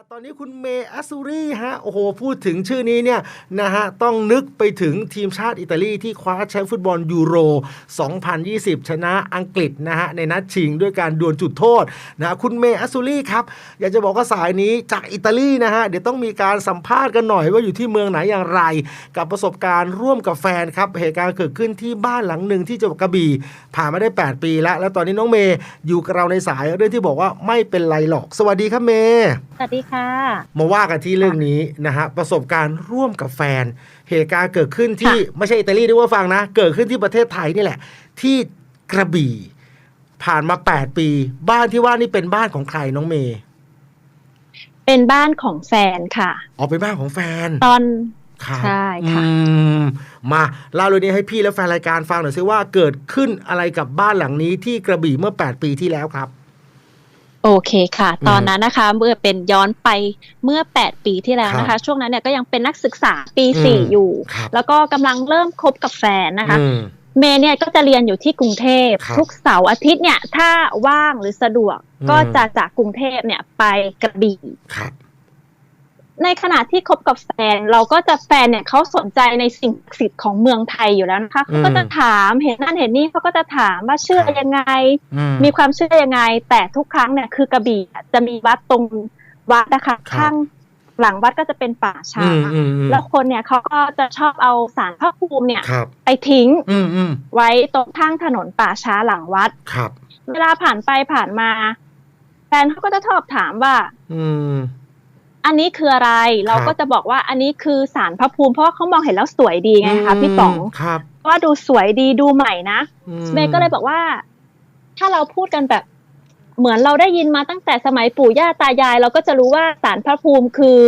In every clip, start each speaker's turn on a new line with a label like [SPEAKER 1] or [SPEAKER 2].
[SPEAKER 1] ตอนนี้คุณเมอัสซูรีฮะ โอ้โห พูดถึงชื่อนี้เนี่ยนะฮะ ต้องนึกไปถึงทีมชาติอิตาลีที่คว้าแชมป์ฟุตบอลยูโร 2020 ชนะอังกฤษนะฮะ ในนัดชิงด้วยการดวลจุดโทษนะคุณเมอัสซูรีครับ อยากจะบอกว่าสายนี้จากอิตาลีนะฮะ เดี๋ยวต้องมีการสัมภาษณ์กันหน่อยว่าอยู่ที่เมืองไหนอย่างไร กับประสบการณ์ร่วมกับแฟนครับ เหตุการณ์เกิดขึ้นที่บ้านหลังหนึ่งที่จังหวัดกระบี่ผ่านมาได้ 8 ปีแล้ว แล้วตอนนี้น้องเมย์อยู่กับเราในสายเรื่องที่บอกว่าไม่เป็นไรหรอก สวัสดีครับเมย์
[SPEAKER 2] สวัสดีค่ะ
[SPEAKER 1] มาว่ากันที่เรื่องนี้นะฮะประสบการณ์ร่วมกับแฟน เหตุการณ์เกิดขึ้นที่ไม่ใช่อิตาลีด้วยว่าฟังนะ เกิดขึ้นที่ประเทศไทยนี่แหละ ที่กระบี่ ผ่านมา 8 ปี บ้านที่ว่านี่เป็นบ้านของใครน้องเมย์
[SPEAKER 2] เป็นบ้านของแฟนค่ะ
[SPEAKER 1] อ๋อเป็นบ้านของแฟน
[SPEAKER 2] ตอน
[SPEAKER 1] ครับ
[SPEAKER 2] ใช่ค่ะ
[SPEAKER 1] อืมมาเล่าเรื่องนี้ให้พี่และแฟนรายการฟังหน่อยซิว่าเกิดขึ้นอะไรกับบ้านหลังนี้ที่กระบี่เมื่อ 8 ปีที่แล้วครับ
[SPEAKER 2] โอเคค่ะ
[SPEAKER 1] อืม
[SPEAKER 2] ตอนนั้นนะคะ เมื่อเป็นย้อนไปเมื่อ 8 ปีที่แล้วนะ
[SPEAKER 1] ครั
[SPEAKER 2] คะ
[SPEAKER 1] บ
[SPEAKER 2] ช่วงนั้นเนี่ยก็ยังเป็นนักศึกษาปี
[SPEAKER 1] อืม
[SPEAKER 2] 4อยู่
[SPEAKER 1] ครับ
[SPEAKER 2] แล้วก็กำลังเริ่มคบกับแฟนนะคะ
[SPEAKER 1] อืม
[SPEAKER 2] เมย์เนี่ยก็จะเรียนอยู่ที่กรุงเทพ
[SPEAKER 1] ครับ
[SPEAKER 2] ทุกเสาร์อาทิตย์เนี่ย ถ้าว่างหรือสะดวก
[SPEAKER 1] อืม
[SPEAKER 2] ก็จะจากกรุงเทพเนี่ยไปกระบี่
[SPEAKER 1] ครับ
[SPEAKER 2] ในขณะที่คบกับแฟน เราก็จะแฟนเนี่ยเขาสนใจในสิ่งศักดิ์สิทธิ์ของเมืองไทยอยู่แล้วนะคะเขาก็จะถามเห็นนั่นเห็นนี่เขาก็จะถามว่าเชื่อยังไง
[SPEAKER 1] อืม
[SPEAKER 2] มีความเชื่อยังไง แต่ทุกครั้งเนี่ยคือกระบี่อะจะมีวัดตรงวัดนะคะ
[SPEAKER 1] ครับ
[SPEAKER 2] ข้างหลังวัดก็จะเป็นป่าช้า
[SPEAKER 1] อืมอืมอืม
[SPEAKER 2] แล้วคนเนี่ยเขาก็จะชอบเอาสารพระภูมิเนี่ย
[SPEAKER 1] ครับ
[SPEAKER 2] ไปทิ้ง
[SPEAKER 1] อืมอืม
[SPEAKER 2] ไว้ตรงข้างถนนป่าช้าหลังวัด
[SPEAKER 1] ครับ
[SPEAKER 2] เวลาผ่านไปผ่านมา แฟนเขาก็จะชอบถามว่า
[SPEAKER 1] อืม
[SPEAKER 2] อันนี้คืออะไรเราก็จะบอกว่าอันนี้คือสารพระภูมิเพราะว่าเขามองเห็นแล้วสวยดีไงคะพี่ป๋อง
[SPEAKER 1] ครับ
[SPEAKER 2] ว่าดูสวยดีดูใหม่นะ
[SPEAKER 1] อื
[SPEAKER 2] เมย์ก็เลยบอกว่า ถ้าเราพูดกันแบบเหมือนเราได้ยินมาตั้งแต่สมัยปู่ย่าตายาย เราก็จะรู้ว่าสารพระภูมิคือ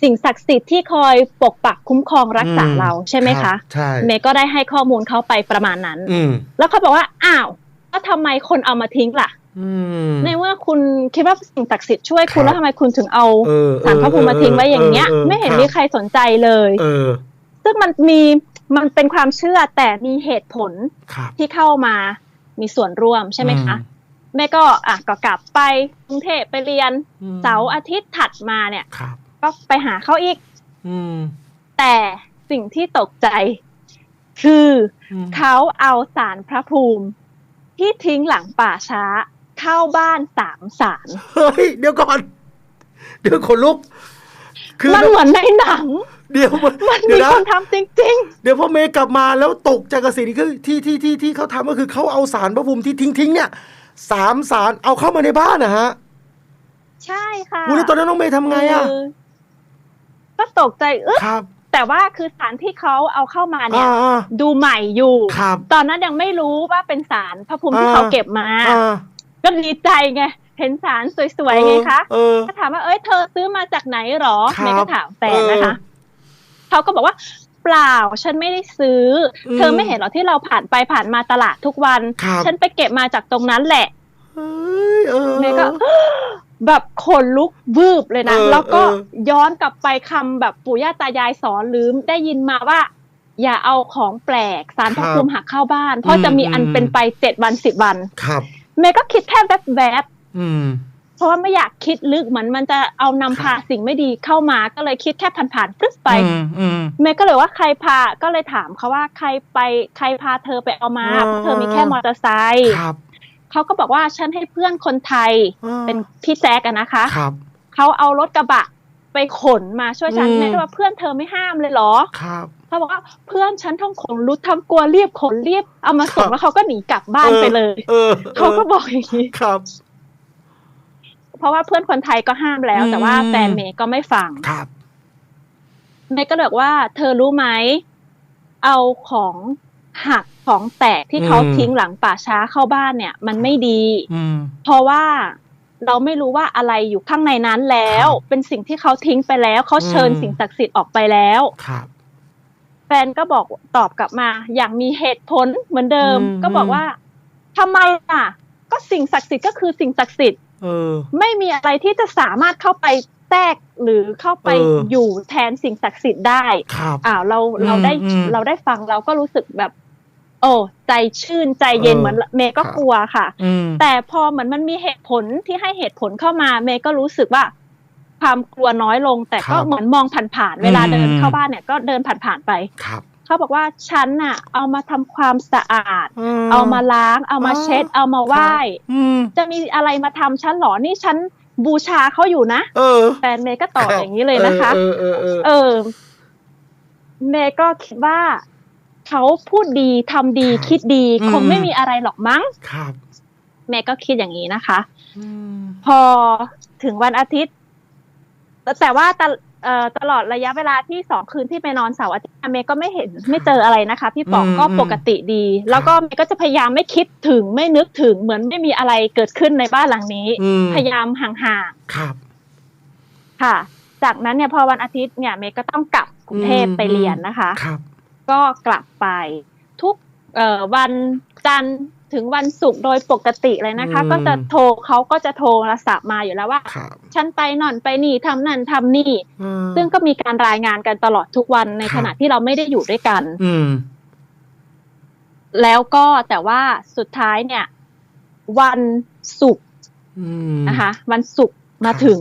[SPEAKER 2] สิ่งศักดิ์สิทธิ์ที่คอยปกปักคุ้มครองรักษาเราใช่ไหม
[SPEAKER 1] รั
[SPEAKER 2] คะ
[SPEAKER 1] บใช่
[SPEAKER 2] เมย์ก็ได้ให้ข้อมูลเขาไปประมาณนั้น
[SPEAKER 1] อืม
[SPEAKER 2] แล้วเขาบอกว่า อ้าวแล้วทำไมคนเอามาทิ้งล่ะ
[SPEAKER 1] อืม
[SPEAKER 2] ในเมื่อคุณคิดว่าสิ่งศักดิ์สิทธิ์ช่วยคุ
[SPEAKER 1] ครับ
[SPEAKER 2] ณแล้วทำไมคุณถึงเอา
[SPEAKER 1] เออ
[SPEAKER 2] สารพระภูมิมาทิ้งไว้อย่างเงี้ย ไม่เห็นมีใครสนใจเลย
[SPEAKER 1] เออ
[SPEAKER 2] ซึ่งมันมีมันเป็นความเชื่อแต่มีเหตุผล
[SPEAKER 1] ครับ
[SPEAKER 2] ที่เข้ามามีส่วนร่วมใช่ไหมคะแม่ก็อะก็กลับไปกรุงเทพไปเรียน
[SPEAKER 1] อืม
[SPEAKER 2] เสาร์อาทิตย์ถัดมาเนี่ย
[SPEAKER 1] ครับ
[SPEAKER 2] ก็ไปหาเขาอีก
[SPEAKER 1] อืม
[SPEAKER 2] แต่สิ่งที่ตกใจ คือ
[SPEAKER 1] อืม
[SPEAKER 2] เขาเอาสารพระภูมิที่ทิ้งหลังป่าช้า เข้าบ้านสามสาร
[SPEAKER 1] เฮ้ยเดี๋ยวก่อน เดี๋ยวขนลุก คือ
[SPEAKER 2] มันเหมือนในหนัง
[SPEAKER 1] เดี๋ยวมัน
[SPEAKER 2] มัน
[SPEAKER 1] เดี๋ย
[SPEAKER 2] มี
[SPEAKER 1] วนะ
[SPEAKER 2] คนทำจริง
[SPEAKER 1] เดี๋ยวพอเมย์กลับมาแล้วตกใจกับสิ่งที่คือที่ที่ที่ที่เขาทำก็คือเขาเอาสารพระภูมิที่ทิ้งทิ้งๆเนี่ยสามสารเอาเข้ามาในบ้านนะฮะ
[SPEAKER 2] ๆใช่ค่ะ
[SPEAKER 1] วันนี้ตอนนั้นน้องเมย์ทำไงอะ
[SPEAKER 2] คือก็ตกใจเอ๊ะ
[SPEAKER 1] ครับ
[SPEAKER 2] แต่ว่าคือสารที่เขาเอาเข้ามาเนี่ย
[SPEAKER 1] อ่าอ่า
[SPEAKER 2] ดูใหม่อยู่
[SPEAKER 1] ครับ
[SPEAKER 2] ตอนนั้นยังไม่รู้ว่าเป็นสารพระภูมิที่
[SPEAKER 1] อ่า
[SPEAKER 2] เขาเก็บมา
[SPEAKER 1] อ่า
[SPEAKER 2] ก็ดีใจไงเห็นสารสวยๆไงคะ
[SPEAKER 1] เออ
[SPEAKER 2] ก็ถามว่าเอ้ยเธอซื้อมาจากไหนหรอ
[SPEAKER 1] ครับ
[SPEAKER 2] เมย์ก็ถามแฟนนะคะเขาก็บอกว่าเปล่าฉันไม่ได้ซื้ออ
[SPEAKER 1] ม
[SPEAKER 2] เธอไม่เห็นหรอที่เราผ่านไปผ่านมาตลาดทุกวัน
[SPEAKER 1] ครับ
[SPEAKER 2] ฉันไปเก็บมาจากตรงนั้นแหละ
[SPEAKER 1] เอ้ยเออ
[SPEAKER 2] เมย์ก็แบบขนลุกวืบเลยนะ
[SPEAKER 1] เออ
[SPEAKER 2] แล้วก็
[SPEAKER 1] เออ
[SPEAKER 2] ย้อนกลับไปคำแบบปู่ย่าตายายสอนหรือได้ยินมาว่า อย่าเอาของแปลกสารพระภูมิหักเข้าบ้าน เพราะจะมีอันเป็นไปเจ็ดวันสิบวัน
[SPEAKER 1] ครับ
[SPEAKER 2] เมย์ก็คิดแค่แวบๆ
[SPEAKER 1] อืม
[SPEAKER 2] เพราะว่าไม่อยากคิดลึกเหมือนมันจะเอานำพาสิ่งไม่ดีเข้ามาก็เลยคิดแค่ผ่านๆฟึ๊บไป
[SPEAKER 1] อืมอืม
[SPEAKER 2] เมย์ก็เลยว่าใครพาก็เลยถามเขาว่าใครไปใครพาเธอไปเอามา
[SPEAKER 1] อ่า
[SPEAKER 2] เพราะเธอมีแค่มอเตอร์ไซค์
[SPEAKER 1] ครับ
[SPEAKER 2] เขาก็บอกว่าฉันให้เพื่อนคนไทย
[SPEAKER 1] อ่า
[SPEAKER 2] เป็นพี่แจ๊กอะนะคะ
[SPEAKER 1] ครับ
[SPEAKER 2] เขาเอารถกระบะไปขนมาช่วยฉัน
[SPEAKER 1] อืม
[SPEAKER 2] เมย์ก็ว่าเพื่อนเธอไม่ห้ามเลยเหรอ
[SPEAKER 1] ครับ
[SPEAKER 2] เขาบอกว่าเพื่อนฉันทั้งขนรุดทั้งกลัวเรียบขนเรียบเอามาส่ง
[SPEAKER 1] ครับ
[SPEAKER 2] แล้วเขาก็หนีกลับบ้านไปเลย
[SPEAKER 1] เออ
[SPEAKER 2] เขาก็บอกอย่างนี้
[SPEAKER 1] ครับ
[SPEAKER 2] เพราะว่าเพื่อนคนไทยก็ห้ามแล้ว แต่ว่า
[SPEAKER 1] อืม
[SPEAKER 2] แฟนเมย์ก็ไม่ฟัง
[SPEAKER 1] ครับ
[SPEAKER 2] เมย์ก็เลยบอกว่า เธอรู้ไหมเอาของหักของแตกที่เขา
[SPEAKER 1] อืม
[SPEAKER 2] ทิ้งหลังป่าช้าเข้าบ้านเนี่ย มันไม่ดี
[SPEAKER 1] อืม
[SPEAKER 2] เพราะว่าเราไม่รู้ว่าอะไรอยู่ข้างในนั้นแล้ว
[SPEAKER 1] ครับ
[SPEAKER 2] เป็นสิ่งที่เขาทิ้งไปแล้ว เขาเชิญ
[SPEAKER 1] อืม
[SPEAKER 2] สิ่งศักดิ์สิทธิ์ออกไปแล้ว
[SPEAKER 1] ครับ
[SPEAKER 2] แฟนก็บอกตอบกลับมา อย่างมีเหตุผลเหมือนเดิม
[SPEAKER 1] อืม
[SPEAKER 2] ก็บอกว่าทำไมอะ ก็สิ่งศักดิ์สิทธิ์ก็คือสิ่งศักดิ์สิทธิ์
[SPEAKER 1] เออ
[SPEAKER 2] ไม่มีอะไรที่จะสามารถเข้าไปแทรกหรือเข้าไป
[SPEAKER 1] เออ
[SPEAKER 2] อยู่แทนสิ่งศักดิ์สิทธิ์ได้
[SPEAKER 1] ครับ
[SPEAKER 2] อ้าวเราเรา
[SPEAKER 1] อืม
[SPEAKER 2] ได้
[SPEAKER 1] อืม
[SPEAKER 2] เราได้ฟังเราก็รู้สึกแบบ โอ้ใจชื่นใจเย็น
[SPEAKER 1] เออ
[SPEAKER 2] เหมือนเมย์ก็
[SPEAKER 1] ครับ
[SPEAKER 2] กลัวค่ะ
[SPEAKER 1] อืม
[SPEAKER 2] แต่พอเหมือนมันมีเหตุผลที่ให้เหตุผลเข้ามา เมย์ก็รู้สึกว่า ความกลัวน้อยลง แต่
[SPEAKER 1] ครั
[SPEAKER 2] ก็
[SPEAKER 1] บ
[SPEAKER 2] เหมือนมองผ่านๆเวลา
[SPEAKER 1] อืม
[SPEAKER 2] เดินเข้าบ้านเนี่ยก็เดินผ่านๆไป
[SPEAKER 1] ครับ
[SPEAKER 2] เขาบอกว่าฉันน่ะ เอามาทำความสะอาด เอามาล้าง เอามา
[SPEAKER 1] อ๋อ
[SPEAKER 2] เช็ด เอามาไหว้
[SPEAKER 1] อืม
[SPEAKER 2] จะมีอะไรมาทำฉันเหรอนี่ฉันบูชาเขาอยู่นะ
[SPEAKER 1] เออ
[SPEAKER 2] แฟนเมย์ก็ตอบอย่างนี้เลยนะคะ
[SPEAKER 1] เออเออเออ
[SPEAKER 2] เออเมย์ก็คิดว่าเขาพูดดีทำดี
[SPEAKER 1] ครับ
[SPEAKER 2] คิดดี
[SPEAKER 1] อืม
[SPEAKER 2] คงไม่มีอะไรหรอกมั้ง
[SPEAKER 1] ครับ
[SPEAKER 2] เมย์ก็คิดอย่างนี้นะคะ
[SPEAKER 1] อืม
[SPEAKER 2] พอถึงวันอาทิตย์ แต่แต่ว่าตะเอ่อตลอดระยะเวลาที่สองคืนที่ไปนอนเสาร์อาทิตย์เมย์ก็ไม่เห็นไม่เจออะไรนะคะ พี่ป๋อง
[SPEAKER 1] อืม
[SPEAKER 2] ก็ปกติดี แล้วก็เมย์ก็จะพยายามไม่คิดถึงไม่นึกถึงเหมือนไม่มีอะไรเกิดขึ้นในบ้านหลังนี้
[SPEAKER 1] อืม
[SPEAKER 2] พยายามห่าง
[SPEAKER 1] ครับ
[SPEAKER 2] ๆค่ะ จากนั้นเนี่ยพอวันอาทิตย์เนี่ยเมย์ก็ต้องกลับกรุงเทพ
[SPEAKER 1] อืม
[SPEAKER 2] ไปเรียนนะคะ
[SPEAKER 1] ครับ
[SPEAKER 2] ก็กลับไปทุกเอ่อวันจันทร์ ถึงวันศุกร์โดยปกติเลยนะคะ
[SPEAKER 1] อืม
[SPEAKER 2] ก็จะโทรเขาก็จะโทรศัพท์มาอยู่แล้วว่า
[SPEAKER 1] ครับ
[SPEAKER 2] ฉันไปนอนไปนี่ทำนั่นทำนี่
[SPEAKER 1] อืม
[SPEAKER 2] ซึ่งก็มีการรายงานกันตลอดทุกวันใน
[SPEAKER 1] ครับ
[SPEAKER 2] ขณะที่เราไม่ได้อยู่ด้วยกัน
[SPEAKER 1] อืม
[SPEAKER 2] แล้วก็แต่ว่าสุดท้ายเนี่ย วันศุกร์
[SPEAKER 1] อืม
[SPEAKER 2] นะคะ วันศุกร์มา
[SPEAKER 1] ครับ
[SPEAKER 2] ถึง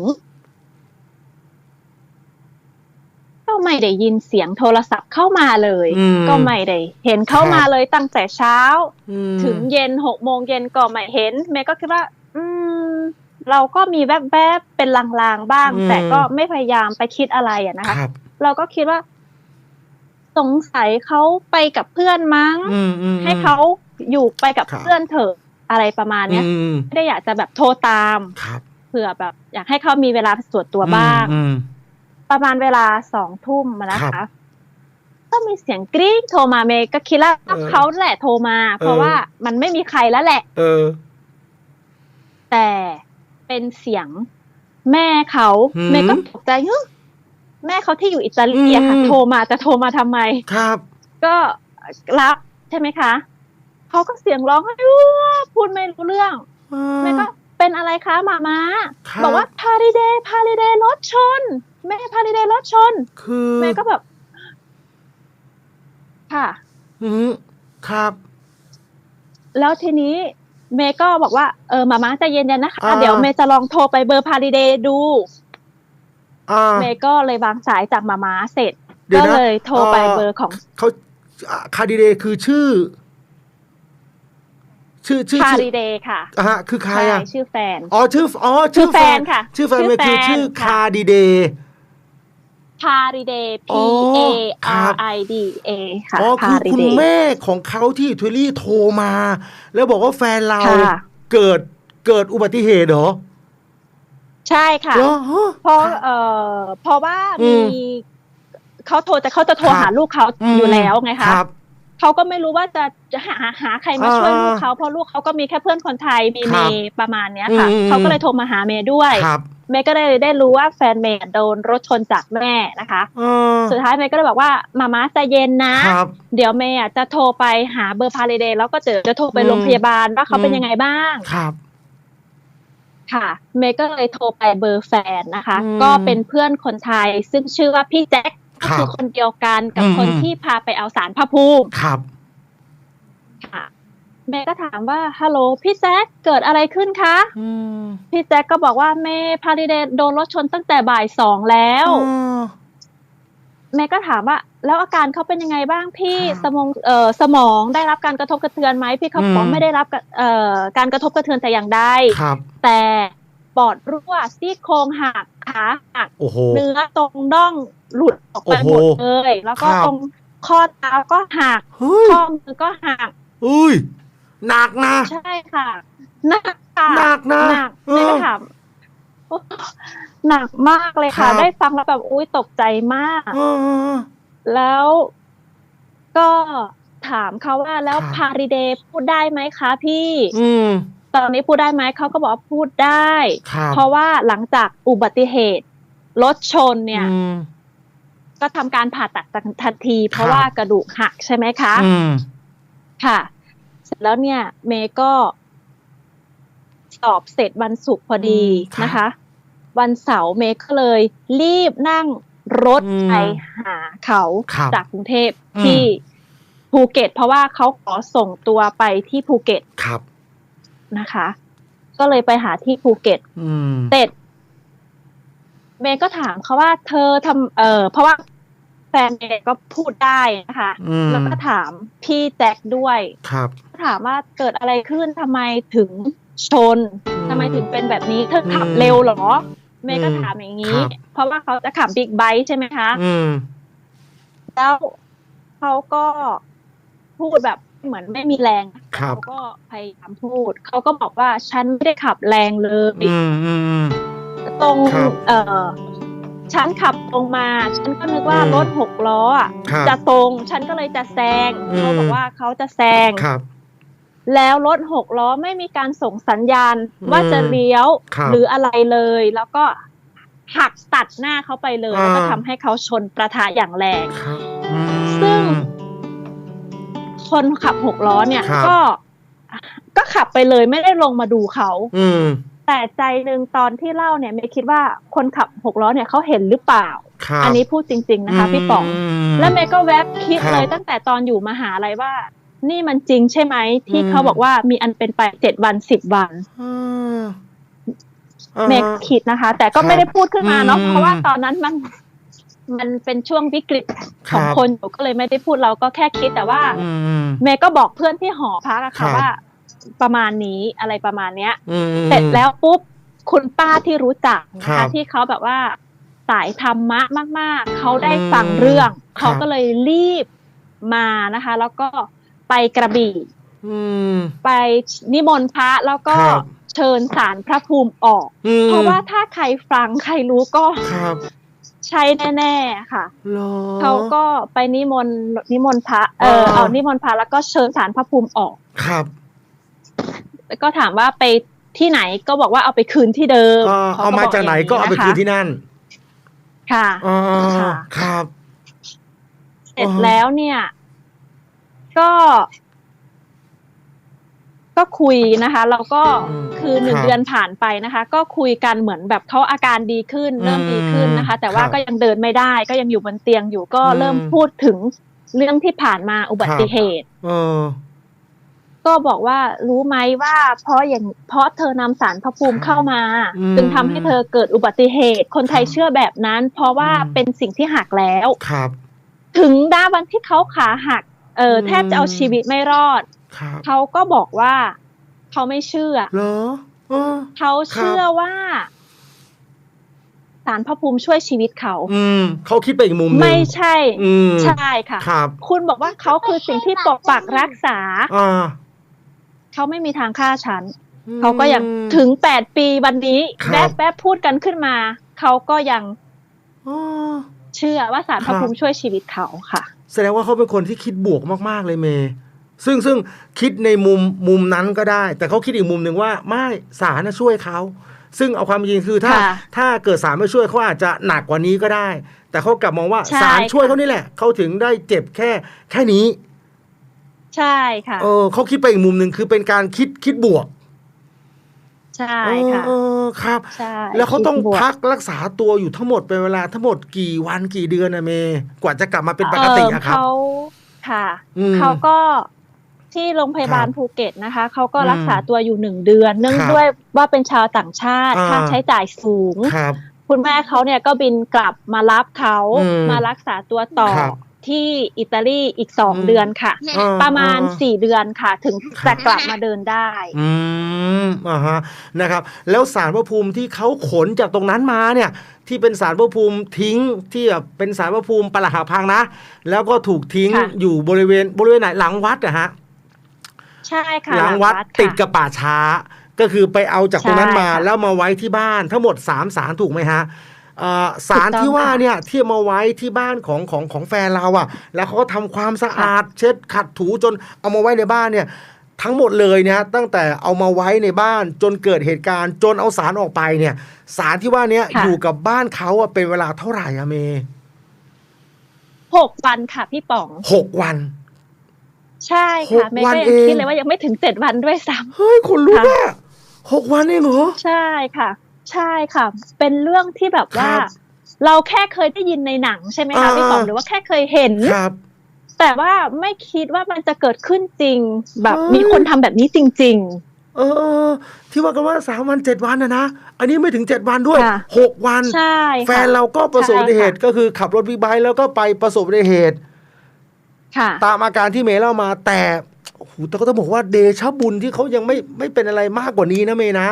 [SPEAKER 2] ก็ไม่ได้ยินเสียงโทรศัพท์เข้ามาเลย
[SPEAKER 1] อืม
[SPEAKER 2] ก็ไม่ได้เห็นเข้า
[SPEAKER 1] ครับ
[SPEAKER 2] มาเลยตั้งแต่เช้า
[SPEAKER 1] อืม
[SPEAKER 2] ถึงเย็นหกโมงเย็นก็ไม่เห็นเมย์ก็คิดว่า อืม เราก็มีแวบๆเป็นลางๆบ้าง
[SPEAKER 1] อืม
[SPEAKER 2] แต่ก็ไม่พยายามไปคิดอะไรอะนะคะ
[SPEAKER 1] ครับ
[SPEAKER 2] เราก็คิดว่า สงสัยเขาไปกับเพื่อนมั้ง
[SPEAKER 1] อืมอืม
[SPEAKER 2] ให้เขาอยู่ไปกับ
[SPEAKER 1] ครับ
[SPEAKER 2] เพื่อนเถอะอะไรประมาณเนี้ย
[SPEAKER 1] อืม
[SPEAKER 2] ไม่ได้อยากจะแบบโทรตาม
[SPEAKER 1] ครับ
[SPEAKER 2] เผื่อแบบ อยากให้เขามีเวลาส่วนตัวบ้าง
[SPEAKER 1] อืม
[SPEAKER 2] ประมาณเวลาสองทุ่มอะนะ
[SPEAKER 1] ครั
[SPEAKER 2] คะ
[SPEAKER 1] บ
[SPEAKER 2] ก็มีเสียงกรี๊ดโทรมาเมย์ก็คิดว่า
[SPEAKER 1] เออ
[SPEAKER 2] เขาแหละโทรมา เพราะ
[SPEAKER 1] เออ
[SPEAKER 2] ว่ามันไม่มีใครแล้วแหละ
[SPEAKER 1] เออ
[SPEAKER 2] แต่เป็นเสียงแม่เขา
[SPEAKER 1] หืม
[SPEAKER 2] เมย์ก็ตกใจเฮ้ยแม่เขาที่อยู่อิตาลีอะค่ะ
[SPEAKER 1] อืม
[SPEAKER 2] โทรมาจะโทรมาทำไม
[SPEAKER 1] ครับ
[SPEAKER 2] ก็รับใช่ไหมคะเขาก็เสียงร้องไห้ว้าพูดไม่รู้เรื่องแม่ก็ เป็นอะไรคะหมามา
[SPEAKER 1] ครับ
[SPEAKER 2] บอกว่าพาริเดย์พาริเดย์รถชน แม่พาริเดย์รถชน
[SPEAKER 1] คือ
[SPEAKER 2] แม่ก็แบบ ค่ะ
[SPEAKER 1] อืมครับ
[SPEAKER 2] แล้วทีนี้เมย์ก็บอกว่าเออมาม่าใจเย็นๆนะคะ
[SPEAKER 1] อ่า
[SPEAKER 2] เดี๋ยวเมย์จะลองโทรไปเบอร์พาริเดย์ดู
[SPEAKER 1] อ่า
[SPEAKER 2] เมย์ก็เลยวางสายจากมาม่าเสร็จ
[SPEAKER 1] เดี๋ยว
[SPEAKER 2] ก็
[SPEAKER 1] นะ
[SPEAKER 2] เลยโทรไป
[SPEAKER 1] เอ่อ
[SPEAKER 2] เบอร์ของ
[SPEAKER 1] เขาอะคาดิเดย์คือชื่อ ชื่อชื่อ
[SPEAKER 2] พา
[SPEAKER 1] ชื่อ
[SPEAKER 2] ริเดย์ค่ะ
[SPEAKER 1] อะฮะคือใคร
[SPEAKER 2] ใช่
[SPEAKER 1] อะ
[SPEAKER 2] ชื่อแฟน
[SPEAKER 1] อ๋อชื่ออ๋อ
[SPEAKER 2] ชื่อแฟนค่ะ
[SPEAKER 1] ชื่อแฟน
[SPEAKER 2] ชื่อ
[SPEAKER 1] มันคือ
[SPEAKER 2] แฟน
[SPEAKER 1] ชื่อ
[SPEAKER 2] ค่ะ
[SPEAKER 1] คาดิเดย์
[SPEAKER 2] พาริเดย์ P
[SPEAKER 1] อ๋อ
[SPEAKER 2] A
[SPEAKER 1] ครั
[SPEAKER 2] R
[SPEAKER 1] บ
[SPEAKER 2] I D A ค่ะ
[SPEAKER 1] อ๋อ
[SPEAKER 2] พา
[SPEAKER 1] คือ
[SPEAKER 2] ริ
[SPEAKER 1] คุณ
[SPEAKER 2] เดย์
[SPEAKER 1] แม่ของเขาที่ทวิลลี่โทรมา แล้วบอกว่าแฟนเรา
[SPEAKER 2] ค่ะ
[SPEAKER 1] เกิดเกิดอุบัติเหตุเหรอ
[SPEAKER 2] ใช่ค่ะ
[SPEAKER 1] เหรอฮะ
[SPEAKER 2] เพราะเอ่อเพราะว่า
[SPEAKER 1] อื
[SPEAKER 2] มี
[SPEAKER 1] ม
[SPEAKER 2] เขาโทรจะเขาจะโทร
[SPEAKER 1] ครับ
[SPEAKER 2] หาลูกเขา
[SPEAKER 1] อืม
[SPEAKER 2] อยู่แล้วไงคะ
[SPEAKER 1] ครับ
[SPEAKER 2] เขาก็ไม่รู้ว่าจะจะหาหาใครมาช่วย
[SPEAKER 1] อ่า
[SPEAKER 2] ลูกเขาเพราะลูกเขาก็มีแค่เพื่อนคนไทยมี
[SPEAKER 1] ครั
[SPEAKER 2] เม
[SPEAKER 1] บ
[SPEAKER 2] ย์ประมาณเนี้ยค่ะ
[SPEAKER 1] อืม
[SPEAKER 2] เขาก็เลยโทรมาหาเมย์ด้วย
[SPEAKER 1] ครับ
[SPEAKER 2] เมย์ก็เลยได้รู้ว่าแฟนเมย์โดนรถชนจากแม่นะคะ
[SPEAKER 1] เออ
[SPEAKER 2] สุดท้ายเมย์ก็เลยบอกว่ามาม่าใจเย็นนะ
[SPEAKER 1] ครับ
[SPEAKER 2] เดี๋ยวเมย์อะจะโทรไปหาเบอร์พาเลเดย์แล้วก็จะจะโทรไป
[SPEAKER 1] อืม
[SPEAKER 2] โรงพยาบาลว่าเขาเป็น
[SPEAKER 1] อืม
[SPEAKER 2] ยังไงบ้าง
[SPEAKER 1] ครับ
[SPEAKER 2] ค่ะเมย์ก็เลยโทรไปเบอร์แฟนนะคะ
[SPEAKER 1] อืม
[SPEAKER 2] ก็เป็นเพื่อนคนไทยซึ่งชื่อว่าพี่แจ็ค
[SPEAKER 1] ค
[SPEAKER 2] ก็
[SPEAKER 1] รับ
[SPEAKER 2] คือคนเดียวกันกับ
[SPEAKER 1] อืม
[SPEAKER 2] คนที่พาไปเอาสารพระภูมิ
[SPEAKER 1] ครับ
[SPEAKER 2] ค่ะเมย์ก็ถามว่าฮัลโหลพี่แจ็คเกิดอะไรขึ้นคะ
[SPEAKER 1] อืม
[SPEAKER 2] พี่แจ็คก็บอกว่าเมย์พาเลเดย์โดนรถชนตั้งแต่บ่ายสองแล้ว
[SPEAKER 1] เออ
[SPEAKER 2] เมย์ก็ถามว่า แล้วอาการเขาเป็นยังไงบ้างพี่
[SPEAKER 1] ครับ
[SPEAKER 2] สมองเอ่อสมองได้รับการกระทบกระเทือนไหมพี่เขาบอก
[SPEAKER 1] อืม
[SPEAKER 2] ไม่ได้รับกระเอ่อการกระทบกระเทือนแต่อย่างใด
[SPEAKER 1] ครับ
[SPEAKER 2] แต่ปอดรั่วซี่โครงหัก ขาหัก
[SPEAKER 1] โอ้โห
[SPEAKER 2] เนื้อตรงน่องหลุดออกไปหมด
[SPEAKER 1] โอ้โห
[SPEAKER 2] เลย แล้วก็
[SPEAKER 1] ครับ
[SPEAKER 2] ตรงข้อเท้าก็หัก
[SPEAKER 1] เฮ้ย
[SPEAKER 2] ข้อมือก็หัก
[SPEAKER 1] อุ้ยหนักนะ
[SPEAKER 2] ใช่ค่ะหนักค่ะ
[SPEAKER 1] หนักนะ
[SPEAKER 2] หนัก
[SPEAKER 1] เออ
[SPEAKER 2] ไม่ก็ถามโอ้หนักมากเลยค่ะ
[SPEAKER 1] ครับ
[SPEAKER 2] ได้ฟังแล้วแบบอุ้ยตกใจมาก
[SPEAKER 1] เออ
[SPEAKER 2] แล้วก็ถามเขาว่าแล้ว
[SPEAKER 1] ครับ
[SPEAKER 2] พาริเดย์พูดได้ไหมคะพี่
[SPEAKER 1] อืม
[SPEAKER 2] ตอนนี้พูดได้ไหมเขาก็บอกว่าพูดได้
[SPEAKER 1] ครับ
[SPEAKER 2] เพราะว่าหลังจากอุบัติเหตุรถชนเนี่ย
[SPEAKER 1] อืม
[SPEAKER 2] ก็ทำการผ่าตัดทันที เพราะ
[SPEAKER 1] ครับ
[SPEAKER 2] ว่ากระดูกหักใช่ไหมคะ
[SPEAKER 1] อืม
[SPEAKER 2] ค่ะเสร็จแล้วเนี่ย เมย์ก็สอบเสร็จวันศุกร์พอดี
[SPEAKER 1] อืมครับ
[SPEAKER 2] นะคะ วันเสาร์เมย์ก็เลยรีบนั่งรถ
[SPEAKER 1] อืม
[SPEAKER 2] ไปหาเขา
[SPEAKER 1] ครับ
[SPEAKER 2] จากกรุงเทพ
[SPEAKER 1] อืม
[SPEAKER 2] ที่ภูเก็ต เพราะว่าเขาขอส่งตัวไปที่ภูเก็ต
[SPEAKER 1] ครับ
[SPEAKER 2] นะคะ ก็เลยไปหาที่ภูเก็ต
[SPEAKER 1] อืม
[SPEAKER 2] เสร็จเมย์ก็ถามเขาว่าเธอทำเออเพราะว่าแฟนเมย์ก็พูดได้นะคะ
[SPEAKER 1] อืม
[SPEAKER 2] แล้วก็ถามพี่แจ็คด้วย
[SPEAKER 1] ครับ
[SPEAKER 2] ถามว่าเกิดอะไรขึ้นทำไมถึงชน
[SPEAKER 1] อืม
[SPEAKER 2] ทำไมถึงเป็นแบบนี้เธอขับ
[SPEAKER 1] อืม
[SPEAKER 2] เร็วเหรอ เมย์ก็
[SPEAKER 1] อืม
[SPEAKER 2] ถามอย่างนี้
[SPEAKER 1] ครับ
[SPEAKER 2] เพราะว่าเขาจะขับบิ๊กไบค์ใช่ไหมคะ
[SPEAKER 1] อืม
[SPEAKER 2] แล้วเขาก็พูดแบบ เหมือนไม่มีแรง
[SPEAKER 1] ครับ
[SPEAKER 2] เขาก็พยายามพูด เขาก็บอกว่าฉันไม่ได้ขับแรงเลย
[SPEAKER 1] อืมอืมอืม
[SPEAKER 2] ตรง
[SPEAKER 1] ครับ
[SPEAKER 2] เออฉันขับตรงมา ฉันก็นึกว่า
[SPEAKER 1] อืม
[SPEAKER 2] รถหกล้ออะ
[SPEAKER 1] ครับ
[SPEAKER 2] จะตรง ฉันก็เลยจะแซง
[SPEAKER 1] อืม
[SPEAKER 2] เขาบอกว่าเขาจะแซง
[SPEAKER 1] ครับ
[SPEAKER 2] แล้วรถหกล้อไม่มีการส่งสัญญาณ
[SPEAKER 1] อืม
[SPEAKER 2] ว่าจะเลี้ยว
[SPEAKER 1] ครับ
[SPEAKER 2] หรืออะไรเลย แล้วก็หักตัดหน้าเขาไปเลย
[SPEAKER 1] อ่า
[SPEAKER 2] แล้วก็ทำให้เขาชนประทะอย่างแรง
[SPEAKER 1] ครับอืม
[SPEAKER 2] ซึ่งคนขับหกล้อเนี่ย
[SPEAKER 1] ครับ
[SPEAKER 2] ก็ ก็ขับไปเลยไม่ได้ลงมาดูเขา
[SPEAKER 1] อืม
[SPEAKER 2] แต่ใจหนึ่งตอนที่เล่าเนี่ยไม่คิดว่าคนขับหกล้อเนี่ยเขาเห็นหรือเปล่า
[SPEAKER 1] ครับ
[SPEAKER 2] อันนี้พูดจริง ๆนะคะ พี่ป๋อง
[SPEAKER 1] ม
[SPEAKER 2] แล้วเมย์ก็แวบคิด
[SPEAKER 1] ครับ
[SPEAKER 2] เลยตั้งแต่ตอนอยู่มหาลัยว่า นี่มันจริงใช่ไหมที่
[SPEAKER 1] อืม
[SPEAKER 2] เขาบอกว่ามีอันเป็นไปเจ็ดวันสิบวัน
[SPEAKER 1] อ่าอ่า
[SPEAKER 2] เมย์คิดนะคะ แต่ก็
[SPEAKER 1] ครับ
[SPEAKER 2] ไม่ได้พูดขึ้นมาเนาะ
[SPEAKER 1] อืม
[SPEAKER 2] เพราะว่าตอนนั้นมัน มันเป็นช่วงวิกฤต
[SPEAKER 1] ค
[SPEAKER 2] ข
[SPEAKER 1] รั
[SPEAKER 2] อง
[SPEAKER 1] บ
[SPEAKER 2] คนอยู่ก็เลยไม่ได้พูดเราก็แค่คิดแต่ว่า
[SPEAKER 1] อืม
[SPEAKER 2] เมย์ก็บอกเพื่อนที่หอพักอะ
[SPEAKER 1] ครั
[SPEAKER 2] ค่ะ
[SPEAKER 1] บ
[SPEAKER 2] ว่าประมาณนี้อะไรประมาณเนี้ย
[SPEAKER 1] อืม
[SPEAKER 2] เสร็จแล้วปุ๊บคุณป้าที่รู้จักนะ
[SPEAKER 1] ครั
[SPEAKER 2] คะ
[SPEAKER 1] บ
[SPEAKER 2] ที่เขาแบบว่าสายธรรมะมาก ๆ เขาได้
[SPEAKER 1] อืม
[SPEAKER 2] ฟังเรื่อง
[SPEAKER 1] ครับ
[SPEAKER 2] เขาก็เลยรีบมานะคะ แล้วก็ไปกระบี่
[SPEAKER 1] อืม
[SPEAKER 2] ไปนิมนต์พระแล้วก็
[SPEAKER 1] ครับ
[SPEAKER 2] เชิญสารพระภูมิออก
[SPEAKER 1] อืม
[SPEAKER 2] เพราะว่าถ้าใครฟังใครรู้ก็
[SPEAKER 1] ครับ
[SPEAKER 2] ใช่แน่ๆค่ะ
[SPEAKER 1] เหรอ
[SPEAKER 2] เขาก็ไปนิมนต์นิมนต์พระเออ
[SPEAKER 1] เออ
[SPEAKER 2] เอานิมนต์พระแล้วก็เชิญสารพระภูมิออก
[SPEAKER 1] ครับ
[SPEAKER 2] แล้วก็ถามว่าไปที่ไหนก็บอกว่าเอาไปคืนที่เดิม
[SPEAKER 1] เอ่อ
[SPEAKER 2] ข
[SPEAKER 1] เอามาจากไหนก็เอาไป
[SPEAKER 2] บ
[SPEAKER 1] คืน
[SPEAKER 2] ย่ง
[SPEAKER 1] ที่นั่น
[SPEAKER 2] ค่ะ
[SPEAKER 1] อ๋อ
[SPEAKER 2] ค่ะ
[SPEAKER 1] ครับ
[SPEAKER 2] เสร็จ
[SPEAKER 1] อ่าฮะ
[SPEAKER 2] แล้วเนี่ย ก็ ก็คุยนะคะแล้วก็
[SPEAKER 1] อืม
[SPEAKER 2] คือหนึ่ง
[SPEAKER 1] ครับ
[SPEAKER 2] เดือนผ่านไปนะคะ ก็คุยกันเหมือนแบบเขาอาการดีขึ้น เริ่มดีขึ้นนะคะ แต่ว่า
[SPEAKER 1] ครับ
[SPEAKER 2] ก็ยังเดินไม่ได้ ก็ยังอยู่บนเตียงอยู่ก็
[SPEAKER 1] อืม
[SPEAKER 2] เริ่มพูดถึงเรื่องที่ผ่านมาอุบัติเหตุ
[SPEAKER 1] เออ
[SPEAKER 2] ก็บอกว่ารู้ไหมว่าเพราะอย่างเพราะเธอนำสารพระภูมิเข้ามา
[SPEAKER 1] อืม
[SPEAKER 2] จึงทำให้เธอเกิดอุบัติเหตุ คนไทย
[SPEAKER 1] ครับ
[SPEAKER 2] เชื่อแบบนั้น เพราะว่า
[SPEAKER 1] อืม
[SPEAKER 2] เป็นสิ่งที่หักแล้ว
[SPEAKER 1] ครับ
[SPEAKER 2] ถึงด้าวันที่เขาขาหักเอออ
[SPEAKER 1] ม
[SPEAKER 2] แทบจะเอาชีวิตไม่รอด
[SPEAKER 1] ครับ
[SPEAKER 2] เขาก็บอกว่าเขาไม่เชื่อ
[SPEAKER 1] เหรอเออ
[SPEAKER 2] เขาเชื่อว่าสารพระภูมิช่วยชีวิตเขา
[SPEAKER 1] อืมเขาคิดไปอีกมุมหนึง
[SPEAKER 2] ไม่ใช่
[SPEAKER 1] อืม
[SPEAKER 2] ใช่ค่ะ
[SPEAKER 1] ครับ
[SPEAKER 2] คุณบอกว่าเขาคือสิ่งที่ปกปักรักษา
[SPEAKER 1] อ่า
[SPEAKER 2] เขาไม่มีทางฆ่าฉันเขาก็ยัง
[SPEAKER 1] อืม
[SPEAKER 2] ถึงแปดปีวันนี้
[SPEAKER 1] ครับ
[SPEAKER 2] แป๊บแป๊บพูดกันขึ้นมา เขาก็ยัง
[SPEAKER 1] อ๋อ
[SPEAKER 2] เชื่อว่าสารพระ
[SPEAKER 1] ครับ
[SPEAKER 2] ภูมิช่วยชีวิตเขาค่ะ
[SPEAKER 1] แสดงว่าเขาเป็นคนที่คิดบวกมากๆเลยเมย์ ซึ่งซึ่งคิดในมุมมุมนั้นก็ได้ แต่เขาคิดอีกมุมหนึ่งว่าไม่สารน่ะช่วยเขาซึ่งเอาความจริงคือถ้า
[SPEAKER 2] ค่ะ
[SPEAKER 1] ถ้าเกิดสารไม่ช่วยเขาอาจจะหนักกว่านี้ก็ได้ แต่เขากลับมองว่า
[SPEAKER 2] ใช่
[SPEAKER 1] สารช่วย
[SPEAKER 2] ค่ะ
[SPEAKER 1] เขานี่แหละเขาถึงได้เจ็บแค่แค่นี้
[SPEAKER 2] ใช่ค่ะ
[SPEAKER 1] เออเขาคิดไปอีกมุมหนึ่งคือเป็นการคิดคิดบวก
[SPEAKER 2] ใช่ค่ะ
[SPEAKER 1] เออครับ
[SPEAKER 2] ใช่
[SPEAKER 1] แล้วเขาต้อง
[SPEAKER 2] คิดบวก
[SPEAKER 1] พักรักษาตัวอยู่ทั้งหมดเป็นเวลาทั้งหมดกี่วันกี่เดือนนะเมย์กว่าจะกลับมาเป็นปกติอะครับ
[SPEAKER 2] เเขาค่ะ
[SPEAKER 1] อืม
[SPEAKER 2] เขาก็ ที่โรงพยาบาล
[SPEAKER 1] ครับ
[SPEAKER 2] ภูเก็ตนะคะเขาก็
[SPEAKER 1] อืม
[SPEAKER 2] รักษาตัวอยู่หนึ่งเดือน เนื่อง
[SPEAKER 1] ครับ
[SPEAKER 2] ด้วยว่าเป็นชาวต่างชาติ
[SPEAKER 1] อ่า
[SPEAKER 2] ค่าใช้จ่ายสูง
[SPEAKER 1] ครับ
[SPEAKER 2] คุณแม่เขาเนี่ยก็บินกลับมารับเขา
[SPEAKER 1] อืม
[SPEAKER 2] มารักษาตัวต่อ
[SPEAKER 1] ครับ
[SPEAKER 2] ที่อิตาลีอีกสอง
[SPEAKER 1] อืม
[SPEAKER 2] เดือนค่ะ
[SPEAKER 1] เออ
[SPEAKER 2] ประมาณ
[SPEAKER 1] เออ
[SPEAKER 2] สี่เดือนค่ะ ถึง
[SPEAKER 1] ครับ
[SPEAKER 2] จะกลับมาเดินได้
[SPEAKER 1] อืมอ่าฮะนะครับ แล้วสารพระภูมิที่เขาขนจากตรงนั้นมาเนี่ย ที่เป็นสารพระภูมิทิ้งที่แบบเป็นสารพระภูมิปรักหักพังนะ แล้วก็ถูกทิ้ง
[SPEAKER 2] ค่ะ
[SPEAKER 1] อยู่บริเวณบริเวณไหนหลังวัดอะฮะ
[SPEAKER 2] ใช่ค่ะ
[SPEAKER 1] หลังวัด
[SPEAKER 2] ค่ะ
[SPEAKER 1] ติดกับป่าช้า ก็คือไปเอาจากตรงนั้นมา
[SPEAKER 2] ใช่ค่ะ
[SPEAKER 1] แล้วมาไว้ที่บ้านทั้งหมดสามสารถูกไหมฮะเอ่อสาร
[SPEAKER 2] ถูกต้อง
[SPEAKER 1] ที่ว่า
[SPEAKER 2] ค่ะ
[SPEAKER 1] เนี่ยที่เอามาไว้ที่บ้านของของของแฟนเราอะแล้วเขาก็ทำความสะอาดเช็ดขัดถูจนเอามาไว้ในบ้านเนี่ย ทั้งหมดเลยเนี่ยตั้งแต่เอามาไว้ในบ้านจนเกิดเหตุการณ์ จนเอาสารออกไปเนี่ย สารที่ว่าเนี้ย
[SPEAKER 2] ค่ะ
[SPEAKER 1] อยู่กับบ้านเขาอะเป็นเวลาเท่าไหร่อะเมย์
[SPEAKER 2] หกวันค่ะพี่ป๋อง
[SPEAKER 1] หกวัน
[SPEAKER 2] ใช่ค่ะ
[SPEAKER 1] หก
[SPEAKER 2] เมย์
[SPEAKER 1] วัน
[SPEAKER 2] ก็ยัง
[SPEAKER 1] เอง
[SPEAKER 2] คิดเลยว่ายังไม่ถึงเจ็ดวันด้วยซ้
[SPEAKER 1] เฮ้ยคนลุก
[SPEAKER 2] ค่ะ
[SPEAKER 1] อะหกวันเองเหรอำ
[SPEAKER 2] ใช่ค่ะ ใช่ค่ะ เป็นเรื่องที่แบบว่า
[SPEAKER 1] ครับ
[SPEAKER 2] เราแค่เคยได้ยินในหนังใช่ไหมคะ
[SPEAKER 1] อ่า
[SPEAKER 2] พี่ป๋องหรือว่าแค่เคยเห็น
[SPEAKER 1] ครับ
[SPEAKER 2] แต่ว่าไม่คิดว่ามันจะเกิดขึ้นจริง แบบ
[SPEAKER 1] เฮ้ย
[SPEAKER 2] มีคนทำแบบนี้จริง
[SPEAKER 1] เออ ที่ว่ากันว่าสามวันเจ็ดวันนะนะอันนี้ไม่ถึงเจ็ดวันด้วย
[SPEAKER 2] ค่ะ
[SPEAKER 1] หกวัน
[SPEAKER 2] ใช่ค่ะ
[SPEAKER 1] แฟนเราก็ประสบอุบัติเหตุ
[SPEAKER 2] ใช่ค่ะ
[SPEAKER 1] ก็คือขับรถบิ๊กไบค์แล้วก็ไปประสบอุบัติเหตุ
[SPEAKER 2] ค่ะ
[SPEAKER 1] ตามอาการที่เมย์เล่ามาแต่โอ้โหแต่ก็ต้องบอกว่าเดชะบุญที่เขายังไม่ไม่เป็นอะไรมากกว่านี้นะเมย์นะ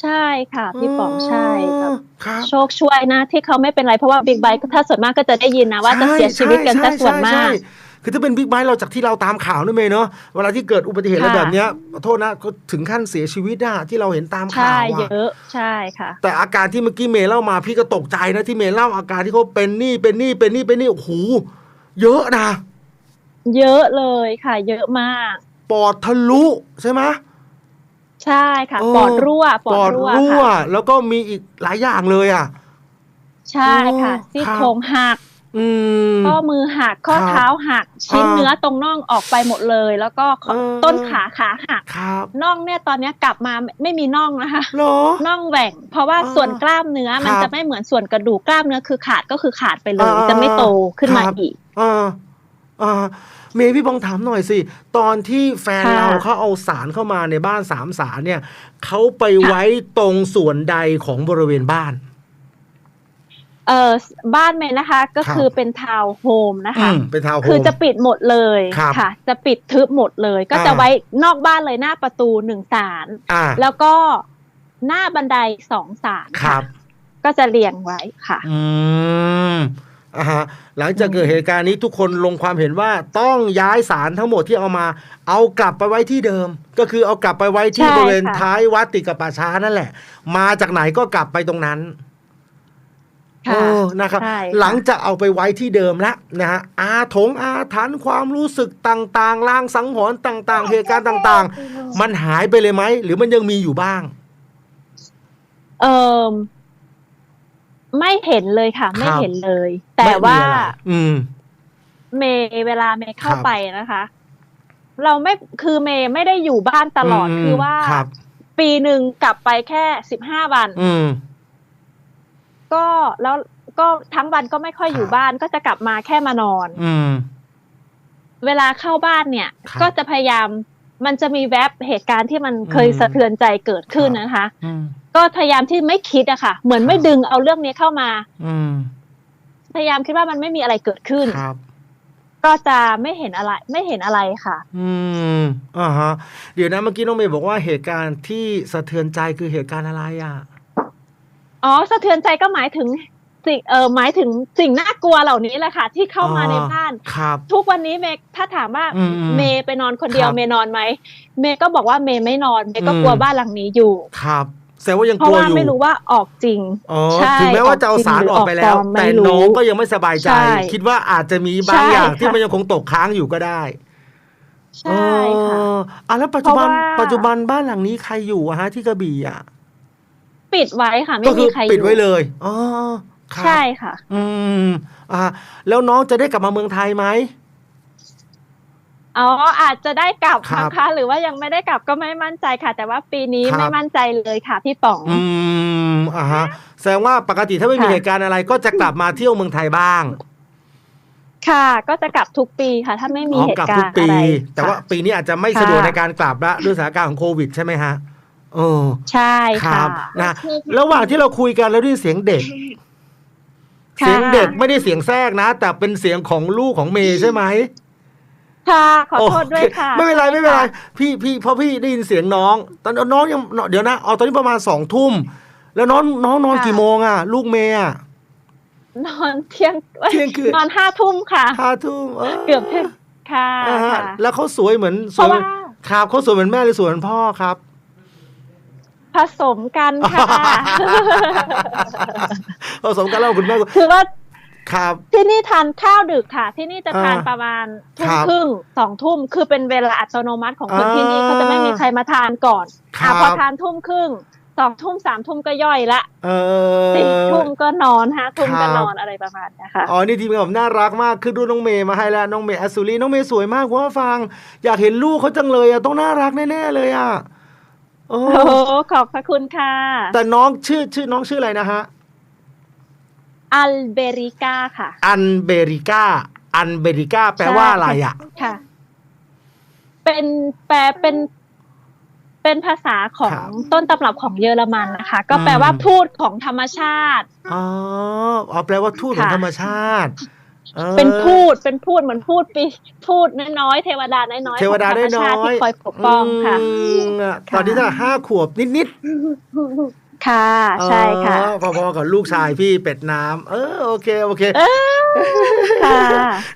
[SPEAKER 2] ใช่ค่ะ พี่ป๋องใช่แบบ
[SPEAKER 1] ครับ
[SPEAKER 2] โชคช่วยนะ ที่เขาไม่เป็นไรเพราะว่าบิ๊กไบค์ถ้าส่วนมากก็จะได้ยินนะว่าจะเสียชีวิตกันซะส่วนมา
[SPEAKER 1] ใช่
[SPEAKER 2] ก
[SPEAKER 1] คือถ้าเป็นบิ๊กไบค์เราจากที่เราตามข่าวนะเมย์เนาะเวลาที่เกิดอุบัติเหตุอะไร
[SPEAKER 2] ค่ะ
[SPEAKER 1] แบบเนี้ยขอโทษนะก็ถึงขั้นเสียชีวิตอะที่เราเห็นตามข่า
[SPEAKER 2] ใช่
[SPEAKER 1] ว
[SPEAKER 2] เย
[SPEAKER 1] อะ
[SPEAKER 2] อะใช่ค่ะ
[SPEAKER 1] แต่อาการที่เมื่อกี้เมย์เล่ามาพี่ก็ตกใจนะที่เมย์เล่าอาการที่เขาเป็นนี่เป็นนี่เป็นนี่เป็นนี่โอ้โห เยอะนะ
[SPEAKER 2] เยอะเลยค่ะ เยอะมาก
[SPEAKER 1] ปอดทะลุใช่ไหม
[SPEAKER 2] ใช่ค่ะ
[SPEAKER 1] เออ
[SPEAKER 2] ปอดรั่ว ปอ
[SPEAKER 1] ปอ
[SPEAKER 2] ด
[SPEAKER 1] ด
[SPEAKER 2] รั่ว
[SPEAKER 1] รั่ว
[SPEAKER 2] ค่ะ
[SPEAKER 1] แล้วก็มีอีกหลายอย่างเลยอะ
[SPEAKER 2] ใช่ค่ะ
[SPEAKER 1] โอ้
[SPEAKER 2] ซี่
[SPEAKER 1] ครับ
[SPEAKER 2] โครงหัก
[SPEAKER 1] อืม
[SPEAKER 2] ข้อมือหักข้อ
[SPEAKER 1] ครับ
[SPEAKER 2] เท้าหัก ชิ้น
[SPEAKER 1] อ่า
[SPEAKER 2] เนื้อตรงน่องออกไปหมดเลย แล้วก็ขอ
[SPEAKER 1] เออ
[SPEAKER 2] ต้นขาขาหัก
[SPEAKER 1] ครับ
[SPEAKER 2] น่องเนี่ยตอนเนี้ยกลับมาไม่ไม่มีน่องนะคะ
[SPEAKER 1] เหรอ
[SPEAKER 2] น่องแหว่ง เพราะว่า
[SPEAKER 1] อ่า
[SPEAKER 2] ส่วนกล้ามเนื้อมัน
[SPEAKER 1] ครับ
[SPEAKER 2] จะไม่เหมือนส่วนกระดูกกล้ามเนื้อคือขาดก็คือขาดไปเลย
[SPEAKER 1] อ่า
[SPEAKER 2] จะไม่โตขึ้นมา
[SPEAKER 1] ครับ
[SPEAKER 2] อีก
[SPEAKER 1] อ่าอ่าเมย์พี่บองถามหน่อยสิ ตอนที่แฟน
[SPEAKER 2] ค่ะ
[SPEAKER 1] เราเขาเอาสารเข้ามาในบ้านสามสารเนี่ยเขาไปไว้ตรงส่วนใดของบริเวณบ้าน
[SPEAKER 2] เออบ้านเมย์นะคะก็
[SPEAKER 1] ครับ
[SPEAKER 2] คือเป็นทาวน์โฮมนะ
[SPEAKER 1] อื
[SPEAKER 2] คะ
[SPEAKER 1] มเป็นทาวน์โฮม
[SPEAKER 2] คือจะปิดหมดเลย
[SPEAKER 1] ครับ
[SPEAKER 2] ค่ะ จะปิดทึบหมดเลย ก็
[SPEAKER 1] อ่า
[SPEAKER 2] จะไว้นอกบ้านเลยหน้าประตูหนึ่งสาร
[SPEAKER 1] อ่า
[SPEAKER 2] แล้วก็หน้าบันไดสองสาร
[SPEAKER 1] ครับ
[SPEAKER 2] ก็จะเรียงไว้ค่ะ
[SPEAKER 1] อืมอ่าฮะหลังจากเกิดเหตุการณ์นี้ทุกคนลงความเห็นว่าต้องย้ายสารทั้งหมดที่เอามา เอากลับไปไว้ที่เดิม ก็คือเอากลับไปไว้ที่
[SPEAKER 2] ใช่
[SPEAKER 1] บริเวณ
[SPEAKER 2] ค่ะ
[SPEAKER 1] ท้ายวัดติดกับป่าช้านั่นแหละ มาจากไหนก็กลับไปตรงนั้น
[SPEAKER 2] ค่ะ
[SPEAKER 1] เออนะครับ
[SPEAKER 2] ใช่ค่ะ
[SPEAKER 1] หลังจากเอาไปไว้ที่เดิมแล้วนะฮะอาถงอาถรรพ์ความรู้สึกต่างๆลางสังหรณ์ต่างๆเหตุการณ์ต่าง ๆ มันหายไปเลยไหม หรือมันยังมีอยู่บ้าง
[SPEAKER 2] เออไม่เห็นเลยค่ะ ไม่
[SPEAKER 1] ครับ
[SPEAKER 2] เห็นเลย แต่
[SPEAKER 1] ไม่มี
[SPEAKER 2] ว่า
[SPEAKER 1] อะไรอืม
[SPEAKER 2] เมย์เวลาเมย์เข้า
[SPEAKER 1] ครับ
[SPEAKER 2] ไปนะคะ เราไม่คือเมย์ไม่ได้อยู่บ้านตลอด
[SPEAKER 1] อืม
[SPEAKER 2] คือว่า
[SPEAKER 1] ครับ
[SPEAKER 2] ปีหนึ่งกลับไปแค่สิบห้าวัน
[SPEAKER 1] อืม
[SPEAKER 2] ก็แล้วก็ทั้งวันก็ไม่ค่อยอยู่
[SPEAKER 1] ครับ
[SPEAKER 2] บ้านก็จะกลับมาแค่มานอน
[SPEAKER 1] อืม
[SPEAKER 2] เวลาเข้าบ้านเนี่ย
[SPEAKER 1] ครับ
[SPEAKER 2] ก็จะพยายามมันจะมีแวบเหตุการณ์ที่มันเคย
[SPEAKER 1] อืม
[SPEAKER 2] สะเทือนใจเกิดขึ้น
[SPEAKER 1] ครับ
[SPEAKER 2] นะคะ
[SPEAKER 1] อืม
[SPEAKER 2] ก็พยายามที่ไม่คิดอะค่ะ เหมือนไม่
[SPEAKER 1] ครับ
[SPEAKER 2] ดึงเอาเรื่องนี้เข้ามา
[SPEAKER 1] อืม
[SPEAKER 2] พยายามคิดว่ามันไม่มีอะไรเกิดขึ้น
[SPEAKER 1] ครับ
[SPEAKER 2] ก็จะไม่เห็นอะไรไม่เห็นอะไรค่ะ
[SPEAKER 1] อืมอ่าฮะ เดี๋ยวนะเมื่อกี้น้องเมย์บอกว่าเหตุการณ์ที่สะเทือนใจคือเหตุการณ์อะไรอะ
[SPEAKER 2] อ๋อสะเทือนใจก็หมายถึงสิ่งเออหมายถึงสิ่งน่ากลัวเหล่านี้แหละค่ะ ที่เข้ามา
[SPEAKER 1] อ๋อ
[SPEAKER 2] ในบ้าน
[SPEAKER 1] ครับ
[SPEAKER 2] ทุกวันนี้เมย์ถ้าถามว่า
[SPEAKER 1] อืม
[SPEAKER 2] เมย์ไปนอนคนเดียว
[SPEAKER 1] ครับ
[SPEAKER 2] เมย์นอนไหมเมย์ก็บอกว่าเมย์ไม่นอนเมย์ก็
[SPEAKER 1] อืม
[SPEAKER 2] กลัวบ้านหลังนี้อยู่
[SPEAKER 1] ครับแสดงว่ายัง
[SPEAKER 2] เพ
[SPEAKER 1] ก
[SPEAKER 2] ราะ
[SPEAKER 1] ลัว
[SPEAKER 2] ว่า
[SPEAKER 1] อยู่
[SPEAKER 2] ไม่รู้ว่าออกจริง
[SPEAKER 1] อ๋อ
[SPEAKER 2] ใช่
[SPEAKER 1] ถึงแม้ว่าจะเอาสารออกไปแล้ว
[SPEAKER 2] ออกจริงหรือออกปลอม
[SPEAKER 1] แต่
[SPEAKER 2] ไม่รู้
[SPEAKER 1] น้องก็ยังไม่สบายใจ
[SPEAKER 2] ใช่
[SPEAKER 1] คิดว่าอาจจะมีบาง
[SPEAKER 2] ใช่
[SPEAKER 1] อย่างที่
[SPEAKER 2] ค่ะ
[SPEAKER 1] มันยังคงตกค้างอยู่ก็ได้
[SPEAKER 2] ใช่ค่ะ
[SPEAKER 1] เอออะแล้วปัจจุบัน
[SPEAKER 2] เพราะว่า
[SPEAKER 1] ปัจจุบันบ้านหลังนี้ใครอยู่อะฮะที่กระบี่อะ
[SPEAKER 2] ปิดไว้ค่ะ ไม่
[SPEAKER 1] ก็คื
[SPEAKER 2] มี
[SPEAKER 1] อ
[SPEAKER 2] ใคร
[SPEAKER 1] ปิดไว้
[SPEAKER 2] อยู่
[SPEAKER 1] เลยอ๋อครับ
[SPEAKER 2] ใช่ค่ะ
[SPEAKER 1] อืม อ่า แล้วน้องจะได้กลับมาเมืองไทยไหม
[SPEAKER 2] อ๋ออาจจะได้กลับ
[SPEAKER 1] ครับ
[SPEAKER 2] นะคะหรือว่ายังไม่ได้กลับก็ไม่มั่นใจค่ะ แต่ว่าปีนี้
[SPEAKER 1] ครับ
[SPEAKER 2] ไม่มั่นใจเลยค่ะพี่ป๋อง
[SPEAKER 1] อืมอ่าฮะแสดงว่าปกติถ้าไม่มี
[SPEAKER 2] ค่ะ
[SPEAKER 1] เหตุการณ์อะไร ก็จะกลับมาเที่ยวเมืองไทยบ้าง
[SPEAKER 2] ค่ะ ก็จะกลับทุกปีค่ะ ถ้าไม่มี
[SPEAKER 1] อ๋อ
[SPEAKER 2] เห
[SPEAKER 1] กลับ
[SPEAKER 2] ตุกา
[SPEAKER 1] ทุก
[SPEAKER 2] รณ์
[SPEAKER 1] ปี
[SPEAKER 2] อะไร
[SPEAKER 1] แต่ว่า
[SPEAKER 2] ค่ะ
[SPEAKER 1] ปีนี้อาจจะไม่
[SPEAKER 2] ค่ะ
[SPEAKER 1] สะดวกในการกลับละด้วยสถานการณ์ของโควิดใช่ไหมฮะ เออ
[SPEAKER 2] ใช่
[SPEAKER 1] ค
[SPEAKER 2] ค่ะ
[SPEAKER 1] รับนะระหว่างที่เราคุยกันแล้วได้ยินเสียงเด็ก
[SPEAKER 2] ค่ะ
[SPEAKER 1] เสียงเด็กไม่ได้เสียงแทรกนะ แต่เป็นเสียงของลูกของเมย์ใช่ไหม
[SPEAKER 2] ค่ะขอโทษ
[SPEAKER 1] เค
[SPEAKER 2] ด้วยค่ะ
[SPEAKER 1] ไม่เป็นไรไม่เป็นไร
[SPEAKER 2] ค่ะ
[SPEAKER 1] พี่พี่เพราะพี่ได้ยินเสียงน้อง ตอนน้องยังเดี๋ยวนะเอาตอนนี้ประมาณสองทุ่มแล้วน้องน้องนอน
[SPEAKER 2] ค่ะ
[SPEAKER 1] กี่โมงอะ ลูกเมย์อะ
[SPEAKER 2] นอนเที่ยง
[SPEAKER 1] เที่ยงคืน
[SPEAKER 2] นอนห้าทุ่มค่ะ
[SPEAKER 1] ห้าทุ่มเออ
[SPEAKER 2] เกือบเที่ยงค่ะ
[SPEAKER 1] อ่าฮะ
[SPEAKER 2] ค่ะ
[SPEAKER 1] แล้วเขาสวยเหมือนส
[SPEAKER 2] เพ
[SPEAKER 1] วย
[SPEAKER 2] ราะว่า
[SPEAKER 1] ครับเขาสวยเหมือนแม่หรือสวยเหมือนพ่อครับ
[SPEAKER 2] ผสมกันค่ะ
[SPEAKER 1] ผสมกันแล้วคุณแม่
[SPEAKER 2] คือว่า
[SPEAKER 1] ครับ
[SPEAKER 2] ที่นี่ทานข้าวดึกค่ะ ที่นี่จะทาน
[SPEAKER 1] อ่า
[SPEAKER 2] ประมาณทุ่
[SPEAKER 1] ค
[SPEAKER 2] ม
[SPEAKER 1] รับ
[SPEAKER 2] ครึ่งสองทุ่มคือเป็นเวลาอัตโนมัติของคน
[SPEAKER 1] อ่า
[SPEAKER 2] ที่นี่เขาจะไม่มีใครมาทานก่อน
[SPEAKER 1] ครั
[SPEAKER 2] อะ
[SPEAKER 1] บ
[SPEAKER 2] พอทานทุ่มครึ่งสองทุ่มสามทุ่มก็ย่อยละ
[SPEAKER 1] เอ
[SPEAKER 2] สี่
[SPEAKER 1] อ
[SPEAKER 2] ทุ่มก็นอนห้าทุ่ม
[SPEAKER 1] ครั
[SPEAKER 2] ก็
[SPEAKER 1] บ
[SPEAKER 2] นอนอะไรประมาณเนี้ยค่ะ
[SPEAKER 1] อ๋อนี่ทีมงานผมน่ารักมากคือดูน้องเมย์มาให้แล้วน้องเมย์อัศรีน้องเมย์สวยมากเพราะว่าฟัง อยากเห็นลูกเขาจังเลยอะต้องน่ารักแน่ๆเลยอะ โอ้
[SPEAKER 2] โอ้โหขอบพระคุณค่ะ
[SPEAKER 1] แต่น้องชื่อชื่อน้องชื่ออะไรนะฮะ
[SPEAKER 2] อัลเบริกาค่ะ
[SPEAKER 1] อันเบริก้าอันเบริก้าแปลว่าอะไรอะ
[SPEAKER 2] ค่ะ เป็นแปลเป็นเป็นภาษาของ
[SPEAKER 1] ครับ
[SPEAKER 2] ต้นตำรับของเยอรมันนะคะ ก็แปล
[SPEAKER 1] อืม
[SPEAKER 2] ว่าพูดของธรรมชาติ
[SPEAKER 1] อ๋อเอาแปลว่าทูตของ
[SPEAKER 2] ค่ะ
[SPEAKER 1] ธรรมชาติออ
[SPEAKER 2] เป็นพูดเป็นพูดเหมือนพูดปีพูดน้อยๆเทวดาน้อยๆ
[SPEAKER 1] เทวดา
[SPEAKER 2] ของ
[SPEAKER 1] ได้
[SPEAKER 2] ธรรม
[SPEAKER 1] น้
[SPEAKER 2] ชา
[SPEAKER 1] อ
[SPEAKER 2] ติที่
[SPEAKER 1] ย
[SPEAKER 2] คอยปกป้องค่ะ
[SPEAKER 1] มอะ ตอนนี้ถ้าห้าขวบนิดๆ
[SPEAKER 2] ค่ะ ใช่ค่ะ
[SPEAKER 1] อ๋อพอๆกับลูกชายพี่เป็ดน้ำเออโอเคโอเค
[SPEAKER 2] ค่ะ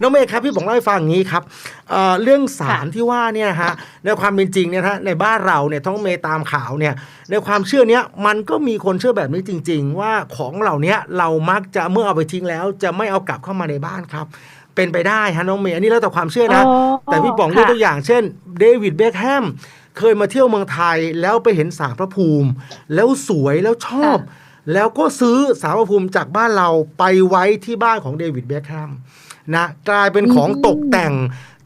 [SPEAKER 1] น้องเมย์ครับพี่บอกเล่าให้ฟังอย่างนี้ครับเอ่อเรื่องสาร
[SPEAKER 2] ค่ะ
[SPEAKER 1] ที่ว่าเนี่ยฮะในความเป็นจริงเนี่ยฮะในบ้านเราเนี่ยท้องเมย์ตามข่าวเนี่ยในความเชื่อเนี้ยมันก็มีคนเชื่อแบบนี้จริง ๆ ว่าของเหล่าเนี้ยเรามักจะเมื่อเอาไปทิ้งแล้ว จะไม่เอากลับเข้ามาในบ้านครับเป็นไปได้ฮะน้องเมย์อันนี้แล้วแต่ความเชื่อนะ
[SPEAKER 2] อ๋อ
[SPEAKER 1] แต่พี่ป๋องยก
[SPEAKER 2] ค่ะ
[SPEAKER 1] ตัวอย่างเช่นเดวิดเบคแฮม เคยมาเที่ยวเมืองไทยแล้วไปเห็นสารพระภูมิ แล้วสวยแล้วชอบ แล้วก็ซื้อสารพระภูมิจากบ้านเราไปไว้ที่บ้านของเดวิดเบคแฮมนะกลายเป็นของ
[SPEAKER 2] อืม
[SPEAKER 1] ตกแต่ง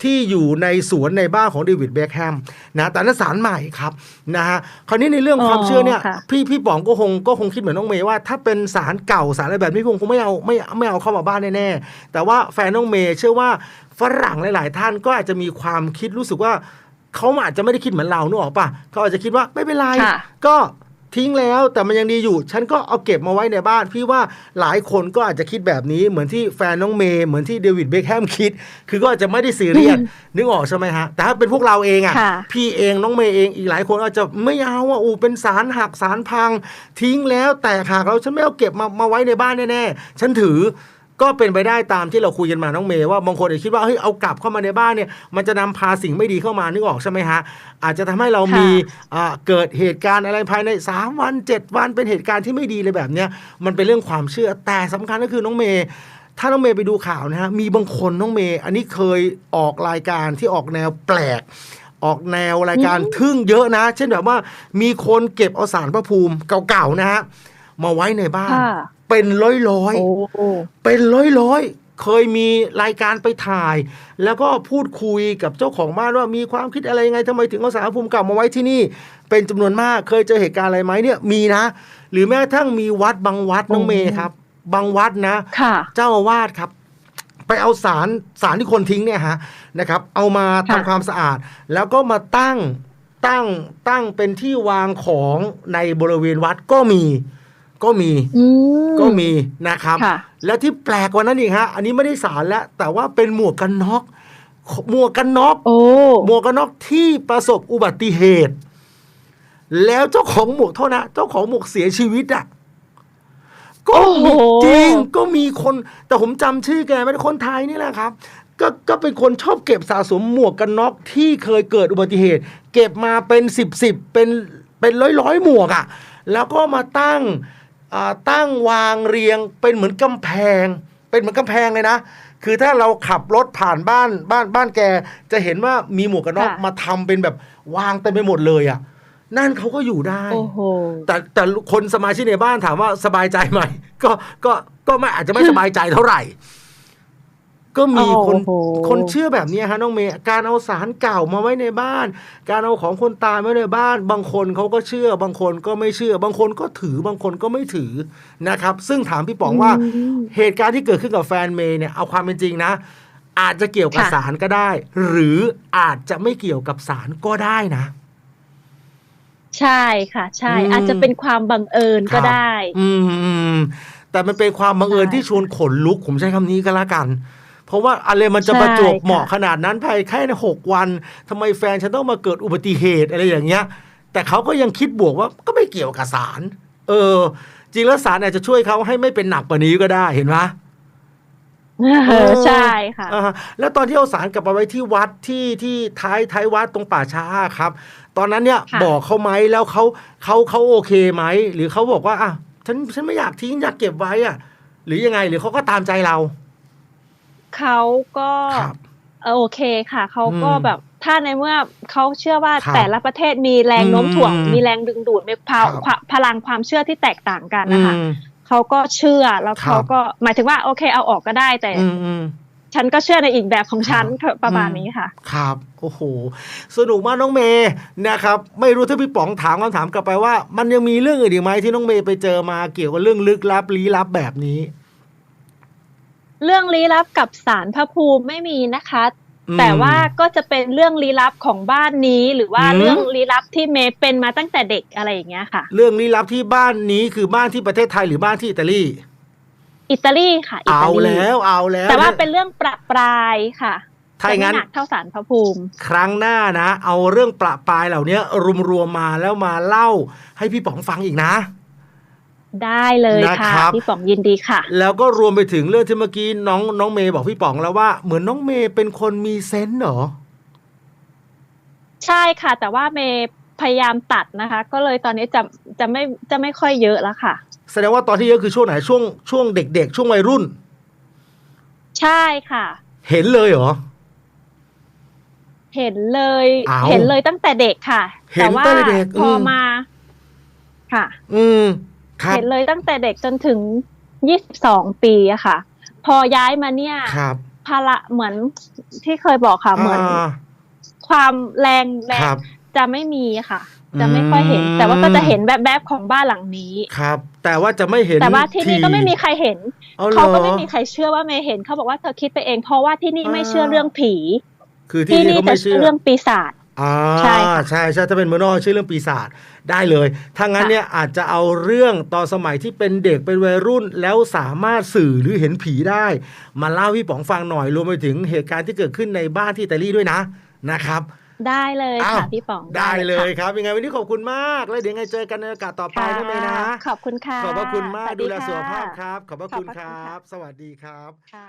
[SPEAKER 1] ที่อยู่ในสวนในบ้านของเดวิดเบคแฮมนะแต่นั้นสารใหม่ครับนะฮะคราวนี้ในเรื่องความเชื่อเนี่ย
[SPEAKER 2] ค่ะ
[SPEAKER 1] พี่พี่ป๋องก็คงก็คงคิดเหมือนน้องเมย์ว่า ถ้าเป็นสารเก่าสารอะไรแบบนี้คงคงไม่เอาไม่ไม่เอาเข้ามาบ้านแน่ๆแต่ว่าแฟนน้องเมย์เชื่อว่าฝรั่งหลาย ๆ ท่านก็อาจจะมีความคิดรู้สึกว่า เขาอาจจะไม่ได้คิดเหมือนเรานึกออกปะเขาอาจจะคิดว่าไม่เป็นไร
[SPEAKER 2] ค่ะ
[SPEAKER 1] ก็ทิ้งแล้วแต่มันยังดีอยู่ ฉันก็เอาเก็บมาไว้ในบ้าน พี่ว่าหลายคนก็อาจจะคิดแบบนี้เหมือนที่แฟนน้องเมย์เหมือนที่เดวิดเบคแฮมคิด คือก็อาจจะไม่ได้ซีเรียสนึกออกใช่ไหมฮะ แต่ถ้าเป็นพวกเราเองอะ
[SPEAKER 2] ค่ะ
[SPEAKER 1] พี่เองน้องเมย์เองอีกหลายคนอาจจะไม่เอาอะอูเป็นสารหักสารพัง ทิ้งแล้วแต่หากเราฉันไม่เอาเก็บมามาไว้ในบ้านแน่ๆฉันถือ ก็เป็นไปได้ตามที่เราคุยกันมาน้องเมย์ว่าบางคนอาจจะคิดว่าเฮ้ยเอากลับเข้ามาในบ้านเนี่ยมันจะนำพาสิ่งไม่ดีเข้ามานึกออกใช่ไหมฮะอาจจะทำให้เรามีเกิดเหตุการณ์อะไรภายใน 3 วัน 7 วันเป็นเหตุการณ์ที่ไม่ดีเลยแบบเนี้ยมันเป็นเรื่องความเชื่อแต่สำคัญก็คือน้องเมย์ถ้าน้องเมย์ไปดูข่าวนะฮะมีบางคนน้องเมย์อันนี้เคยออกรายการที่ออกแนวแปลก ออกแนวรายการทึ่งเยอะนะ เช่นแบบว่ามีคนเก็บเอาสารพระภูมิเก่าๆนะฮะมาไว้ในบ้าน เป็นร้อยๆ
[SPEAKER 2] โอ้
[SPEAKER 1] เป็นร้อยร้อยๆเคยมีรายการไปถ่าย แล้วก็พูดคุยกับเจ้าของบ้านว่ามีความคิดอะไรยังไงทำไมถึงเอาสารพระภูมิเก่ามาไว้ที่นี่ เป็นจำนวนมากเคยเจอเหตุการณ์อะไรไหมเนี่ยมีนะ หรือแม้กระทั่งมีวัดบางวัดน้องเมย์ครับ บางวัดนะ
[SPEAKER 2] ค่ะ
[SPEAKER 1] เจ้าอาวาสครับ ไปเอาสารสารที่คนทิ้งเนี่ยฮะนะครับ เอามาทำ
[SPEAKER 2] ค่ะ
[SPEAKER 1] ความสะอาด แล้วก็มาตั้งตั้งตั้งเป็นที่วางของในบริเวณวัดก็มี ก็มี
[SPEAKER 2] อืม
[SPEAKER 1] ก็มีนะครับ
[SPEAKER 2] ค่ะ
[SPEAKER 1] และที่แปลกกว่านั้นอีกฮะ อันนี้ไม่ได้สารแล้ว แต่ว่าเป็นหมวกกันน็อกหมวกกันน็อก
[SPEAKER 2] โอ้
[SPEAKER 1] หมวกกันน็อกที่ประสบอุบัติเหตุ แล้วเจ้าของหมวกเท่านะเจ้าของหมวกเสียชีวิตอะก็
[SPEAKER 2] โอ้โห
[SPEAKER 1] มีจริงก็มีคน แต่ผมจำชื่อแกไม่ได้คนไทยนี่แหละครับ ก็ก็เป็นคนชอบเก็บสะสมหมวกกันน็อกที่เคยเกิดอุบัติเหตุ เก็บมาเป็นสิบสิบเป็นเป็นร้อยร้อยหมวกอะ แล้วก็มาตั้งอ่า ตั้งวางเรียงเป็นเหมือนกำแพง เป็นเหมือนกำแพงเลยนะ คือถ้าเราขับรถผ่านบ้านบ้านบ้านแก จะเห็นว่ามีหมวกกันน็อก
[SPEAKER 2] ค่ะ
[SPEAKER 1] มาทำเป็นแบบวางเต็มไปหมดเลยอะนั่นเขาก็อยู่ได้
[SPEAKER 2] โอ้โห
[SPEAKER 1] แต่แต่คนสมาชิกในบ้านถามว่าสบายใจไหม ก็ก็ก็ไม่อาจจะไม่สบายใจเท่าไหร่ ก็มีคน
[SPEAKER 2] โอ้โห
[SPEAKER 1] คนเชื่อแบบนี้ฮะน้องเมย์การเอาสารเก่ามาไว้ในบ้าน การเอาของคนตายไว้ในบ้าน บางคนเขาก็เชื่อ บางคนก็ไม่เชื่อ บางคนก็ถือบางคนก็ไม่ถือนะครับ ซึ่งถามพี่ป๋องว่า
[SPEAKER 2] อืม
[SPEAKER 1] เหตุการณ์ที่เกิดขึ้นกับแฟนเมย์เนี่ยเอาความเป็นจริงนะ อาจจะเกี่ยวกับ
[SPEAKER 2] ค่ะ
[SPEAKER 1] สารก็ได้ หรืออาจจะไม่เกี่ยวกับสารก็ได้นะ
[SPEAKER 2] ใช่ค่ะ ใช่
[SPEAKER 1] อืม
[SPEAKER 2] อาจจะเป็นความบังเอิญก็ได้
[SPEAKER 1] อืมอืมแต่มันเป็นความบังเอิญ
[SPEAKER 2] ใช่
[SPEAKER 1] ที่ชวนขนลุก ผมใช้คำนี้ก็แล้วกัน เพราะว่าอะไรมันจะ
[SPEAKER 2] ใช่
[SPEAKER 1] ประจวบ
[SPEAKER 2] ค่ะ
[SPEAKER 1] เหมาะขนาดนั้นภายแค่ในหกวันทำไมแฟนฉันต้องมาเกิดอุบัติเหตุอะไรอย่างเงี้ย แต่เขาก็ยังคิดบวกว่าก็ไม่เกี่ยวกับสาร เออ จริงแล้วสารอาจจะช่วยเขาให้ไม่เป็นหนักกว่านี้ก็ได้เห็นไหม
[SPEAKER 2] เออใช่ค่ะ
[SPEAKER 1] อ่าฮะแล้วตอนที่เอาสารกลับมาไว้ที่วัดที่ที่ท้ายท้ายวัดตรงป่าช้าครับ ตอนนั้นเนี่ย
[SPEAKER 2] ค่ะ
[SPEAKER 1] บอกเขาไหมแล้วเขาเขาเขาโอเคไหมหรือเขาบอกว่าอะฉันฉันไม่อยากทิ้งอยากเก็บไว้อะ หรือยังไงหรือเขาก็ตามใจเรา
[SPEAKER 2] เขาก็
[SPEAKER 1] ครับ
[SPEAKER 2] เออโอเคค่ะ เขาก็
[SPEAKER 1] อืม
[SPEAKER 2] แบบถ้าในเมื่อเขาเชื่อว่า
[SPEAKER 1] ครับ
[SPEAKER 2] แต่ละประเทศมีแรงโน้มถ่วง
[SPEAKER 1] อืม
[SPEAKER 2] มีแรงดึงดูดมีพา
[SPEAKER 1] ครับ
[SPEAKER 2] ความพลังความเชื่อที่แตกต่างกัน
[SPEAKER 1] อื
[SPEAKER 2] นะคะ
[SPEAKER 1] ม
[SPEAKER 2] เขาก็เชื่อแล้ว
[SPEAKER 1] ครับ
[SPEAKER 2] เขาก็หมายถึงว่าโอเคเอาออกก็ได้ แต่
[SPEAKER 1] อืมอืม
[SPEAKER 2] ฉันก็เชื่อในอีกแบบของฉัน
[SPEAKER 1] ครับ
[SPEAKER 2] ประมาณ
[SPEAKER 1] อืม
[SPEAKER 2] นี้ค่ะ
[SPEAKER 1] ครับ โอ้โห สนุกมากน้องเมย์นะครับ ไม่รู้ถ้าพี่ป๋องถามคำถามกลับไปว่า มันยังมีเรื่องอื่นอีกไหมที่น้องเมย์ไปเจอมาเกี่ยวกับเรื่องลึกลับลี้ลับแบบนี้
[SPEAKER 2] เรื่องลี้ลับกับสารพระภูมิไม่มีนะคะ
[SPEAKER 1] อืม
[SPEAKER 2] แต่ว่าก็จะเป็นเรื่องลี้ลับของบ้านนี้ หรือว่า
[SPEAKER 1] อืม
[SPEAKER 2] เรื่องลี้ลับที่เมย์เป็นมาตั้งแต่เด็กอะไรอย่างเงี้ยค่ะ
[SPEAKER 1] เรื่องลี้ลับที่บ้านนี้คือบ้านที่ประเทศไทยหรือบ้านที่อิตาลี
[SPEAKER 2] อิตาลีค่ะอิ
[SPEAKER 1] เอา
[SPEAKER 2] ตาลี
[SPEAKER 1] แล้วเอาแล้ว
[SPEAKER 2] แต่ว่าเป็นเรื่องประปรายค่ะ
[SPEAKER 1] ถ้าอย่างนั้น
[SPEAKER 2] จะไม่หนักเท่าสารพระภูมิ
[SPEAKER 1] ครั้งหน้านะ เอาเรื่องประปรายเหล่านี้รวมๆมาแล้วมาเล่าให้พี่ป๋องฟังอีกนะ
[SPEAKER 2] ได้เลยค่ะ
[SPEAKER 1] นะครับ
[SPEAKER 2] พี่ป๋องยินดีค่ะ
[SPEAKER 1] แล้วก็รวมไปถึงเรื่องที่เมื่อกี้น้องน้องเมย์บอกพี่ป๋องแล้วว่า เหมือนน้องเมย์เป็นคนมีเซนส์เหรอ
[SPEAKER 2] ใช่ค่ะ แต่ว่าเมย์พยายามตัดนะคะ ก็เลยตอนนี้จะจะไม่จะไม่ค่อยเยอะแล้วค่ะ
[SPEAKER 1] แสดงว่าตอนที่เยอะคือช่วงไหนช่วงช่วงเด็ก ๆ ช่วงวัยรุ่น
[SPEAKER 2] ใช่ค่ะ
[SPEAKER 1] เห็นเลยเหรอ
[SPEAKER 2] เห็นเลย
[SPEAKER 1] อ้าว
[SPEAKER 2] เห็นเลยตั้งแต่เด็กค่ะ
[SPEAKER 1] เห็น
[SPEAKER 2] แต่ว่า
[SPEAKER 1] ตั้งแต่เด็ก
[SPEAKER 2] พออ
[SPEAKER 1] ม
[SPEAKER 2] มาค่ะ
[SPEAKER 1] อืมครับ
[SPEAKER 2] เห็นเลยตั้งแต่เด็กจนถึงยี่สิบสองปีอะค่ะ พอย้ายมาเนี่ย
[SPEAKER 1] ครับ
[SPEAKER 2] ภาระเหมือนที่เคยบอกค่ะเหมือน
[SPEAKER 1] อ่า
[SPEAKER 2] ความแรงแร
[SPEAKER 1] ค
[SPEAKER 2] ง
[SPEAKER 1] รับ
[SPEAKER 2] จะไม่มีค่ะ จะไม่ค่อยเห็น
[SPEAKER 1] อืม
[SPEAKER 2] แต่ว่าก็จะเห็นแบบแบบๆของบ้านหลังนี้
[SPEAKER 1] ครับ แต่ว่าจะไม่เห็น
[SPEAKER 2] แต่ว่าที่นี่ก็ไม่มีใครเห็น
[SPEAKER 1] เอาเหรอ
[SPEAKER 2] เขาก็ไม่มีใครเชื่อว่าเมย์เห็นเขาบอกว่าเธอคิดไปเอง เพราะว่าที่นี่ไม่เชื่อเรื่องผี
[SPEAKER 1] คือที่
[SPEAKER 2] ที่
[SPEAKER 1] นี่
[SPEAKER 2] นี่
[SPEAKER 1] เขา
[SPEAKER 2] จะ
[SPEAKER 1] ไม่
[SPEAKER 2] เชื่
[SPEAKER 1] เชื่
[SPEAKER 2] อ
[SPEAKER 1] อ
[SPEAKER 2] เรื่องปีศาจ
[SPEAKER 1] อ่า
[SPEAKER 2] ใช่ค่ะ
[SPEAKER 1] ใช่ใช่ถ้าเป็นเมืองนอกชื่อเรื่องปีศาจได้เลยถ้างั้น
[SPEAKER 2] ค่ะ
[SPEAKER 1] เนี่ยอาจจะเอาเรื่องตอนสมัยที่เป็นเด็กเป็นวัยรุ่น แล้วสามารถสื่อหรือเห็นผีได้ มาเล่าให้พี่ป๋องฟังหน่อยรวมไปถึงเหตุการณ์ที่เกิดขึ้นในบ้านที่อิตาลีด้วยนะนะครับ
[SPEAKER 2] ได้เลย
[SPEAKER 1] อ้าว
[SPEAKER 2] ค่ะพี่ป๋อง
[SPEAKER 1] ได้เลย
[SPEAKER 2] ค่ะ
[SPEAKER 1] ครับยังไงวันนี้ขอบคุณมาก แล้วเดี๋ยวยังไงเจอกันในโอกาสต่อไป
[SPEAKER 2] ค่ะ
[SPEAKER 1] ได้ไหมนะ
[SPEAKER 2] ขอบคุณค่ะ
[SPEAKER 1] ขอบพระคุณมาก
[SPEAKER 2] สวัส
[SPEAKER 1] ดูแล
[SPEAKER 2] ค่ะ
[SPEAKER 1] สุขภาพครับ ขอบพระคุณ
[SPEAKER 2] ขอบพระ
[SPEAKER 1] ค
[SPEAKER 2] คุณ
[SPEAKER 1] รั
[SPEAKER 2] ค่ะ
[SPEAKER 1] บ สวัสดีครับ
[SPEAKER 2] ค่ะ